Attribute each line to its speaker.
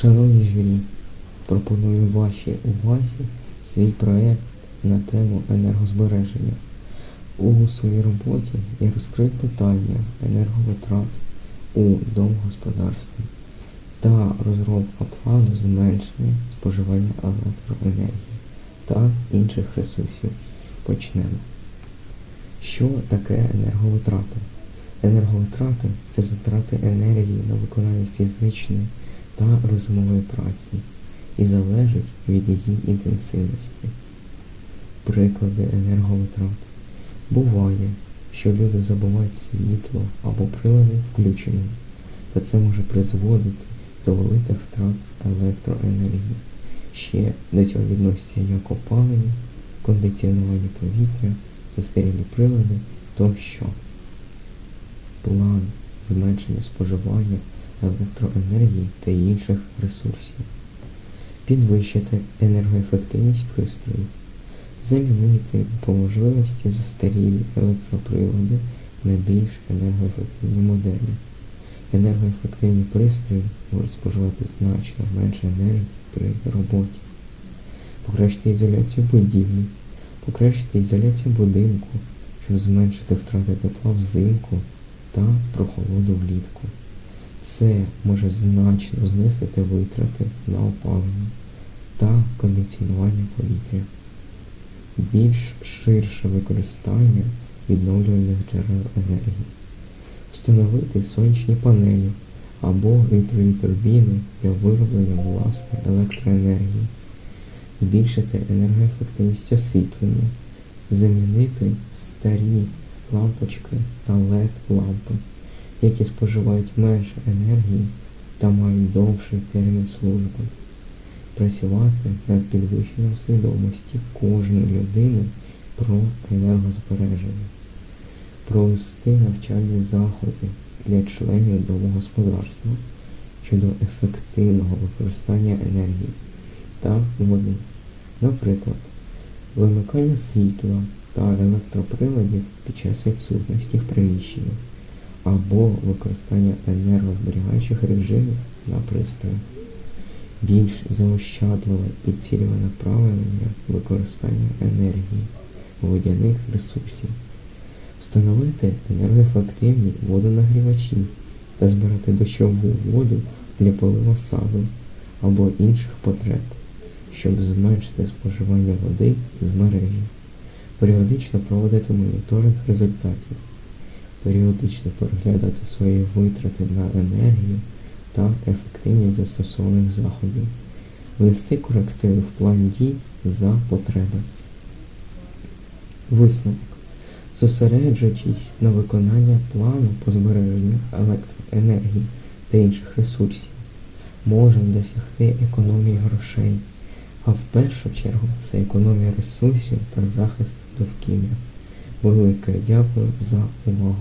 Speaker 1: Шановні журі, пропоную вашій увазі свій проект на тему енергозбереження. У своїй роботі я розкрив питання енерговитрат у домогосподарстві та розробка плану зменшення споживання електроенергії та інших ресурсів. Почнемо. Що таке енерговитрати? Енерговитрати це затрати енергії на виконання фізичної та розумової праці і залежать від її інтенсивності. Приклади енерговитрат. Буває, що люди забувають світло або прилади включені, та це може призводити до великих втрат електроенергії. Ще до цього відносяться як опалення, кондиціонування повітря, застарілі прилади тощо. План зменшення споживання електроенергії та інших ресурсів. Підвищити енергоефективність пристроїв. Замінити по можливості застарілі електроприлади на більш енергоефективні моделі. Енергоефективні пристрої можуть споживати значно менше енергії при роботі. Покращити ізоляцію будівлі, покращити ізоляцію будинку, щоб зменшити втрати тепла взимку та прохолоду влітку. Це може значно знизити витрати на опалення та кондиціонування повітря. Більш ширше використання відновлювальних джерел енергії. Встановити сонячні панелі або вітрові турбіни для вироблення власної електроенергії, збільшити енергоефективність освітлення, замінити старі лампочки на LED-лампи, які споживають менше енергії та мають довший термін служби. Працювати над підвищенням свідомості кожної людини про енергозбереження, провести навчальні заходи для членів домогосподарства щодо ефективного використання енергії та води. Наприклад, вимикання світла та електроприладів під час відсутності в приміщенні або використання енергозберігаючих режимів на пристроях більш заощадливе і цільове направлення використання енергії водяних ресурсів, встановити енергоефективні водонагрівачі та збирати дощову воду для полива саду або інших потреб, щоб зменшити споживання води з мережі, періодично проводити моніторинг результатів, періодично переглядати свої витрати на енергію та ефективність застосованих заходів, внести корективи в план дій за потреби. Висновок. Зосереджуючись на виконання плану по збереженню електроенергії та інших ресурсів, можна досягти економії грошей, а в першу чергу це економія ресурсів та захист довкілля. Велике дякую за увагу.